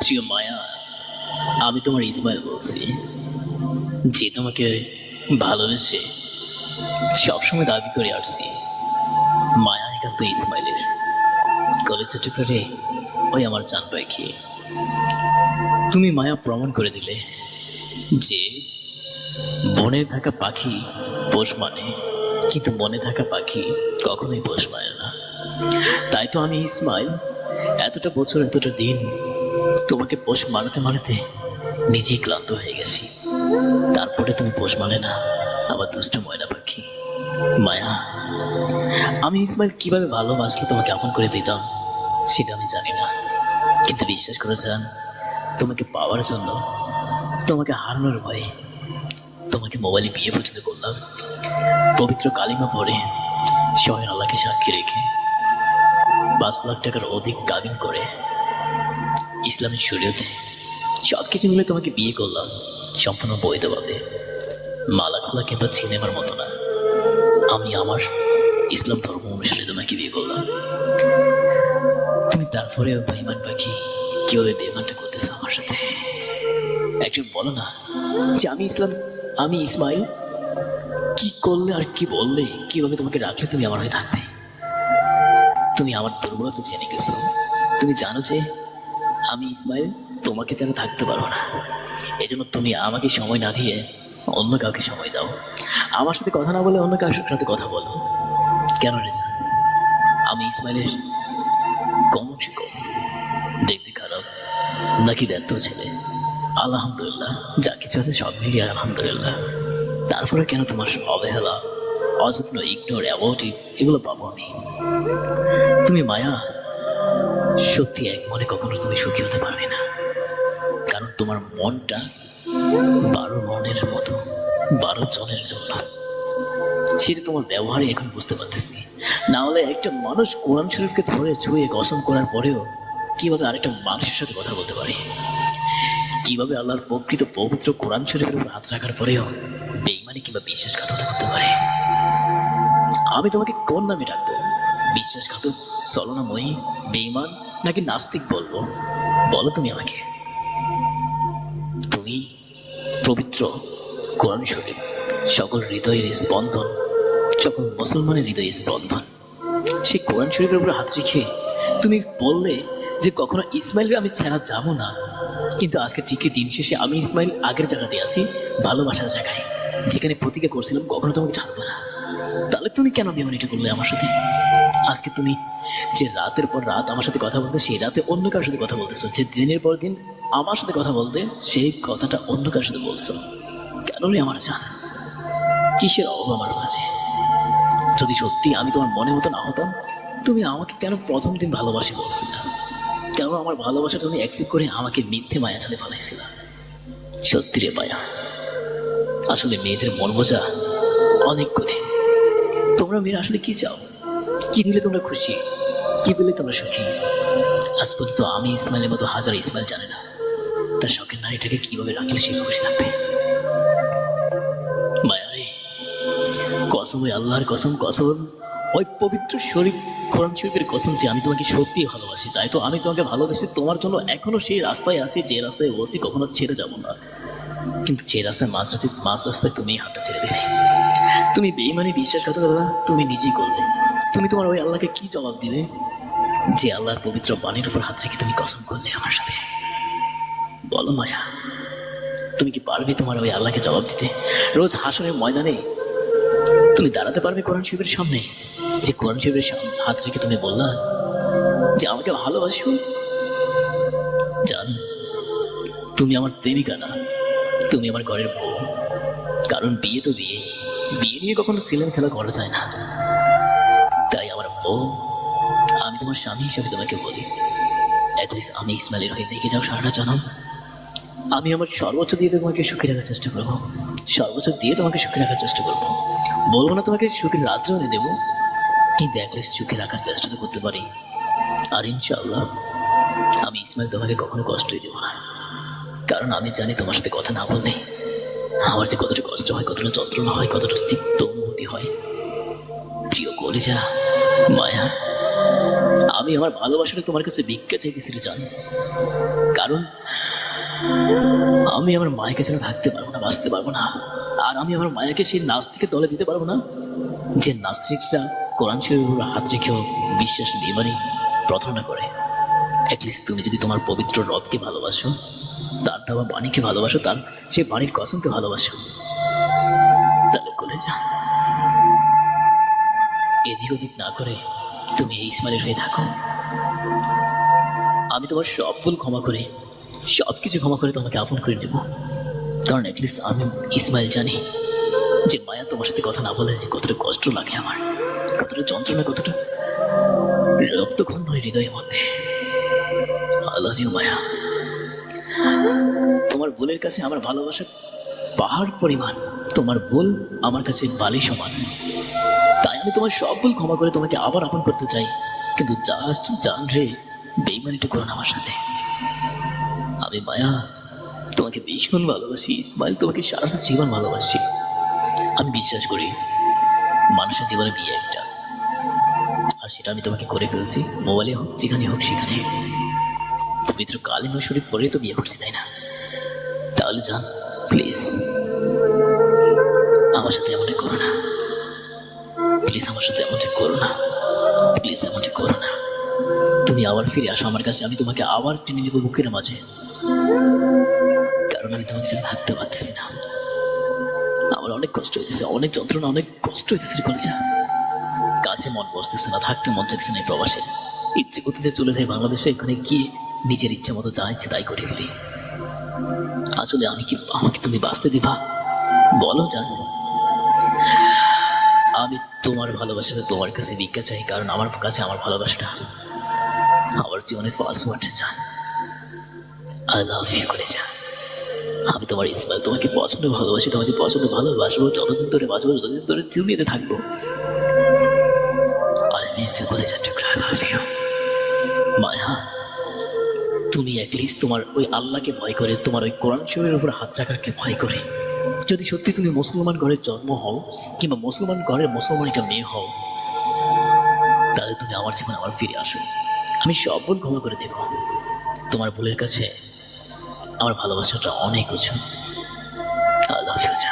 প্রিয় মায়া, আমি তোমার ইসমাইল বলছি। যে তোমাকে ভালোবেসে সবসময় দাবি করে আসছি, মায়া একান্ত ইসমাইলের। কলেজের টুকরে ওই আমার চান পাখি তুমি মায়া প্রমাণ করে দিলে যে বনে থাকা পাখি পোষ মানে কিন্তু মনে থাকা পাখি কখনোই পোষ মানে না। তাই তো আমি ইসমাইল এতটা বছর, এতটা দিন তোমাকে পোষ মানাতে মানাতে নিজেই ক্লান্ত হয়ে গেছি। তারপরে তুমি পোষ মানে না, আমার দুষ্ট ময়না পাখি। মায়া, আমি ইসমাইল কীভাবে ভালোবাসলে তোমাকে আপন করে দিতাম সেটা আমি জানি না। কিন্তু বিশ্বাস করে যান তোমাকে পাওয়ার জন্য, তোমাকে হারানোর ভয়ে তোমাকে মোবাইলে বিয়ে পর্যন্ত করলাম। পবিত্র কালিমা পরে সবাই আল্লাহকে সাক্ষী রেখে। পাঁচ লাখ টাকার অধিক কাবিন করে ইসলামের শরীয়তে। সব কিছু মিলে তোমাকে বিয়ে করলাম, সম্পূর্ণ বৈধভাবে মালা খোলা কিংবা সিনেমার মতো না। আমি আমার ইসলাম ধর্ম অনুসারে তোমাকে বিয়ে করলাম। তুমি তারপরে বেইমান পাখি, কীভাবে বেমানটা করতেছো আমার সাথে? একজন বলো না যে আমি ইসলাম, আমি ইসমাইল? কি করলে আর কি বললে, কীভাবে তোমাকে রাখলে তুমি আমার হয়ে থাকবে? তুমি আমার দুর্বলতা জেনে গেছো। তুমি জানো যে আমি ইসমাইল, তোমাকে যেন থাকতে পারব না। এজন্য তুমি আমাকে সময় না দিয়ে অন্য কাউকে সময় দাও। আমার সাথে কথা না বলে অন্য কারোর সাথে কথা বলো? কেন রেজা আমি ইসমাইলের কম অংশ দেখতে খারাপ, নাকি ব্যর্থ ছেলে? আলহামদুলিল্লাহ, যা কিছু আছে সব মিলিয়ে আলহামদুলিল্লাহ। তারপরে কেন তোমার অবহেলা অযত্ন ইগনোর অ্যাবাউট এগুলো পাবো আমি। তুমি মায়া, সত্যি এক মনে কখনো তুমি সুখী হতে পারবে না। কারণ তোমার মনটা বারো মনের মতো, বারো জনের জন্য। সেটা তোমার ব্যবহারে এখন বুঝতে পারতেছি। না হলে একটা মানুষ কোরআন শরীফকে ধরে ছুঁয়ে কসম করার পরেও কীভাবে আরেকটা মানুষের সাথে কথা বলতে পারে? কীভাবে আল্লাহর প্রকৃত পবিত্র কোরআন শরীফের উপর হাত রাখার পরেও বেইমানি কিংবা বিশ্বাসঘাতকতা করতে পারে? আমি তোমাকে কোন নামে ডাকবো? বিশ্বাসঘাতক, চলনাময়ী বেইমান নাকি নাস্তিক বলব? বলো তুমি আমাকে। তুমি পবিত্র কোরআন শরীফ, সকল হৃদয়ের স্পন্দন, সকল মুসলমানের হৃদয়ের স্পন্দন। সেই কোরআন শরীফের উপর হাত রেখে তুমি বললে যে কখনো ইসমাইলের আমি ছাড়া যাব না। কিন্তু আজকে ঠিকই দিন শেষে আমি ইসমাইল আগের জায়গাতে আছি, ভালোবাসার জায়গায়, যেখানে প্রতিজ্ঞা করছিলাম কখনো তোমাকে ছাড়বো না। তাহলে তুমি কেন বেমানিটা করলে আমার সাথে? আজকে তুমি যে রাতের পর রাত আমার সাথে কথা বলতে, সেই রাতে অন্য কারোর সাথে কথা বলতেছো, যে দিনের পর দিন আমার সাথে কথা বলতে, সেই কথাটা অন্য কারোর সাথে বলছো? কেন রে আমার জান? কিসের অভাব আমার মাঝে? যদি সত্যি আমি তোমার মনে হতো না হতাম তুমি আমাকে কেন প্রথম দিন ভালোবাসি বলছিলে? কেন আমার ভালোবাসা তুমি অ্যাকসেপ্ট করে আমাকে মিথ্যে মায়া চালে ফেলাইছিল? সত্যি রে মায়া আসলে মেয়েদের মন বোঝা অনেক কঠিন। তোমরা মেয়েরা আসলে কি চাও? কি দিলে তোমরা খুশি? কি পেলে তোমরা সুখী? আজ পর্যন্ত আমি ইসমাইলের মতো হাজার ইসমাইল জানে না। তার শখের নারীটাকে কীভাবে রাখলে সে খুশি থাকবে? মায়া রে, কসম ওই আল্লাহর কসম কসম ওই পবিত্র শরীফ, কোরআন শরীফের কসম যে আমি তোমাকে সত্যি ভালোবাসি, তাই তো আমি তোমাকে ভালোবেসে তোমার জন্য এখনও সেই রাস্তায় আছি যে রাস্তায় বলছি কখনো ছেড়ে যাব না। কিন্তু যে রাস্তায় মাঝ রাস্তায় মাঝ রাস্তায় তুমি হাঁটা ছেড়ে দিলে। তুমি বেইমানি বিশ্বাসঘাতকতা তুমি নিজেই করলে। তুমি তোমার ওই আল্লাহকে কি জবাব দিলে? যে আল্লাহর পবিত্র বাণীর উপর হাত রেখে তুমি কসম করলে আমার সাথে। বলো মায়া, তুমি কি পারবে তোমার ওই আল্লাহকে জবাব দিতে? রোজ হাসনের ময়দানে তুমি দাঁড়াতে পারবে কোরআন শিবের সামনে। যে কোরআন শিবের হাত রেখে তুমি বললা যে আমাকে ভালোবাসো। জান, তুমি আমার প্রেমিকা না, তুমি আমার ঘরের বউ। কারণ বিয়ে তো বিয়ে বিয়ে নিয়ে কখনো সিলেন খেলা করা যায় না। তাই আমার বউ, আমি তোমার স্বামী হিসাবে তোমাকে বলি অ্যাটলিস্ট আমি ইসমাইলের হয়ে দেখে যাও সারাটা জনম। আমি আমার সর্বোচ্চ দিয়ে তোমাকে সুখী রাখার চেষ্টা করব। সর্বোচ্চ দিয়ে তোমাকে সুখী রাখার চেষ্টা করব। বলব না তোমাকে সুখের রাজ্য এনে দেবো, কিন্তু অ্যাটলিস্ট সুখে রাখার চেষ্টা তো করতে পারি। আর ইনশাআল্লাহ, আমি ইসমাইল তোমাকে কখনো কষ্টই দেবো না। কারণ আমি জানি তোমার সাথে কথা না বললে আমার যে কতটা কষ্ট হয়, কতটা যন্ত্রণা হয়, কতটা তিক্ত অনুভূতি হয়। প্রিয় কলিজা, মায়া, আমি আমার ভালোবাসাটা তোমার কাছে ভিক্ষা চাইতেছি জান। কারণ আমি আমার মায়াকে ছাড়া থাকতে পারব না, বাঁচতে পারব না। আর আমি আমার মায়াকে সেই নাস্তিকে দলে দিতে পারব না। যে নাস্তিকরা কোরআন শরীফের হাত রেখেও বিশ্বাস নিবারই প্রার্থনা করে অ্যাটলিস্ট তুমি যদি তোমার পবিত্র রথকে ভালোবাসো তার দেওয়া বাণীকে ভালোবাসো, তার সে বাণীর কসমকে ভালোবাসো। তাহলে কোলে যা এদিক ওদিক না করে তুমি এই ইসমাইলের হয়ে থাকো। আমি তোমার সব ভুল ক্ষমা করে, সব কিছু ক্ষমা করে তোমাকে আপন করে নেব। কারণ অ্যাটলিস্ট আমি ইসমাইল জানি যে মায়া তোমার সাথে কথা না বলে যে কতটা কষ্ট লাগে আমার, কতটা যন্ত্রণা, কতটা রক্তক্ষণ হয় হৃদয়ের মধ্যে। I love you Maya. তোমার ভুলের কাছে আমার ভালোবাসা পাহাড় পরিমাণ। তোমার ভুল আমার কাছে বালি সমান। তাই আমি তোমার সব ভুল ক্ষমা করে তোমাকে আবার আপন করতে চাই। কিন্তু জাস্ট জান রে, বেইমানিটা করো না আমার সাথে। আমি মায়া, তোমাকে ভীষণ ভালোবাসি ইসমাইল তোমাকে সারাটা জীবন ভালোবাসি। আমি বিশ্বাস করি, মানুষের জীবনে বিয়ে একটা। আর সেটা আমি তোমাকে করে ফেলছি মোবাইলে হোক, যেখানে হোক, সেখানে। পবিত্র কালিমা শরীফ পরে তো বিয়ে করছি, তাই না? তাহলে যান প্লিজ আমার সাথে এমনটা করো না। প্লিজ আমার সাথে এমনটা করো না। প্লিজ এমনটা করো না। তুমি আবার ফিরে আসো আমার কাছে, আমি তোমাকে আবার টেনে নেব বুকের মাঝে। কারণ আমি তোমাকে ছাড়া থাকতে পারতেছি না। আমার অনেক কষ্ট হইতেছে, অনেক যন্ত্রণা, অনেক কষ্ট হইতেছে কলেজা। কাছে মন বসতেছে না, থাকতে মন চাইতেছে না এই প্রবাসে। ইচ্ছে করতেছে চলে যাই বাংলাদেশে, এখানে গিয়ে নিজের ইচ্ছে মতো যা ইচ্ছে তাই করে ফেলি। আসলে আমি কি আমাকে তুমি বাঁচতে দিবা? বলো, জান। আমি তোমার ভালোবাসাটা তোমার কাছে ভিক্ষা চাই, কারণ আমার কাছে আমার ভালোবাসাটা আমার জীবনে ফার্স্ট ওয়ার্ড জান। আই লাভ ইউ করে যা আমি তোমার ইসমাইল তোমাকে পছন্দ ভালোবাসি, তোমাকে পছন্দ ভালোবাসবো, যতদিন ধরে বাঁচবো, যতদিন ধরে দুনিয়াতে থাকব। আই মিস ইউ করে যা টুকরা আই লাভ ইউ মায়া তুমি অ্যাটলিস্ট তোমার ওই আল্লাহকে ভয় করে, তোমার ওই কোরআন শরীরের উপর হাত রাখাকে ভয় করে। যদি সত্যি তুমি মুসলমান ঘরের জন্ম হও, কিংবা মুসলমান ঘরের মুসলমান একটা মেয়ে হও, তাহলে তুমি আমার জীবনে আবার ফিরে আসো। আমি সব ভুল ক্ষমা করে দেব। তোমার ভুলের কাছে আমার ভালোবাসাটা অনেক উঁচু। আল্লাহ ইউ